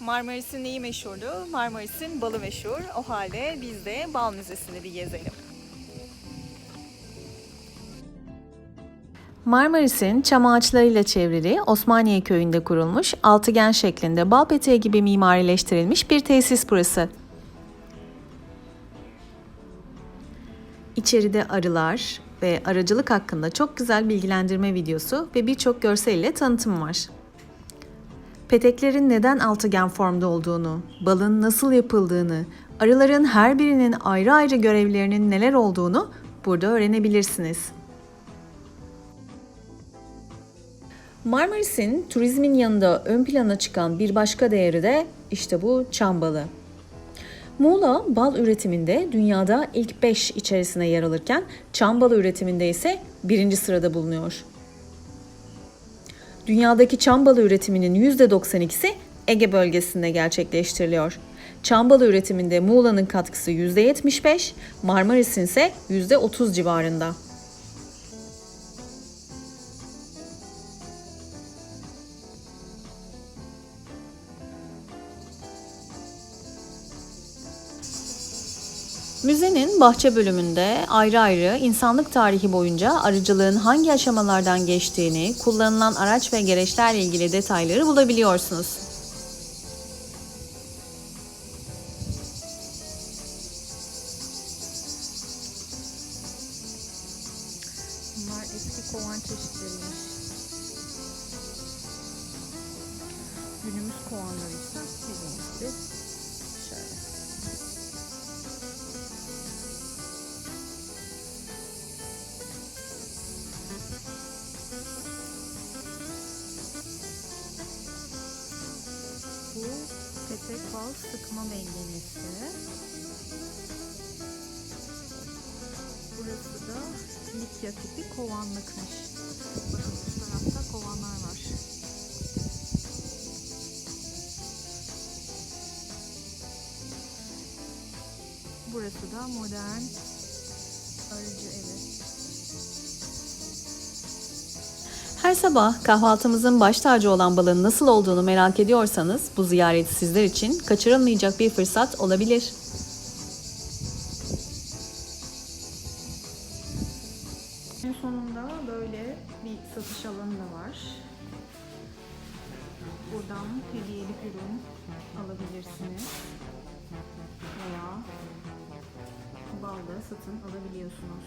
Marmaris'in neyi meşhurdu? Marmaris'in balı meşhur. O halde biz de bal müzesini bir gezelim. Marmaris'in çam ağaçlarıyla çevrili Osmaniye köyünde kurulmuş altıgen şeklinde bal peteği gibi mimarileştirilmiş bir tesis burası. İçeride arılar ve arıcılık hakkında çok güzel bilgilendirme videosu ve birçok görsel ile tanıtım var. Peteklerin neden altıgen formda olduğunu, balın nasıl yapıldığını, arıların her birinin ayrı ayrı görevlerinin neler olduğunu burada öğrenebilirsiniz. Marmaris'in turizmin yanında ön plana çıkan bir başka değeri de işte bu çam balı. Muğla bal üretiminde dünyada ilk 5 içerisine yer alırken çam balı üretiminde ise birinci sırada bulunuyor. Dünyadaki çam balı üretiminin %92'si Ege bölgesinde gerçekleştiriliyor. Çam balı üretiminde Muğla'nın katkısı %75, Marmaris'in ise %30 civarında. Müzenin bahçe bölümünde ayrı ayrı insanlık tarihi boyunca arıcılığın hangi aşamalardan geçtiğini, kullanılan araç ve gereçlerle ilgili detayları bulabiliyorsunuz. Günümüz kovanları ise dediğimiz gibi petek bal sıkma mengenesi. Burası da Likya tipi kovanlıkmış. Bakın şu tarafta kovanlar var. Burası da modern arıcı evi. Her sabah kahvaltımızın baş tacı olan balın nasıl olduğunu merak ediyorsanız bu ziyaret sizler için kaçırılmayacak bir fırsat olabilir. En sonunda böyle bir satış alanı da var. Buradan hediyelik ürün alabilirsiniz. Veya bal da satın alabiliyorsunuz.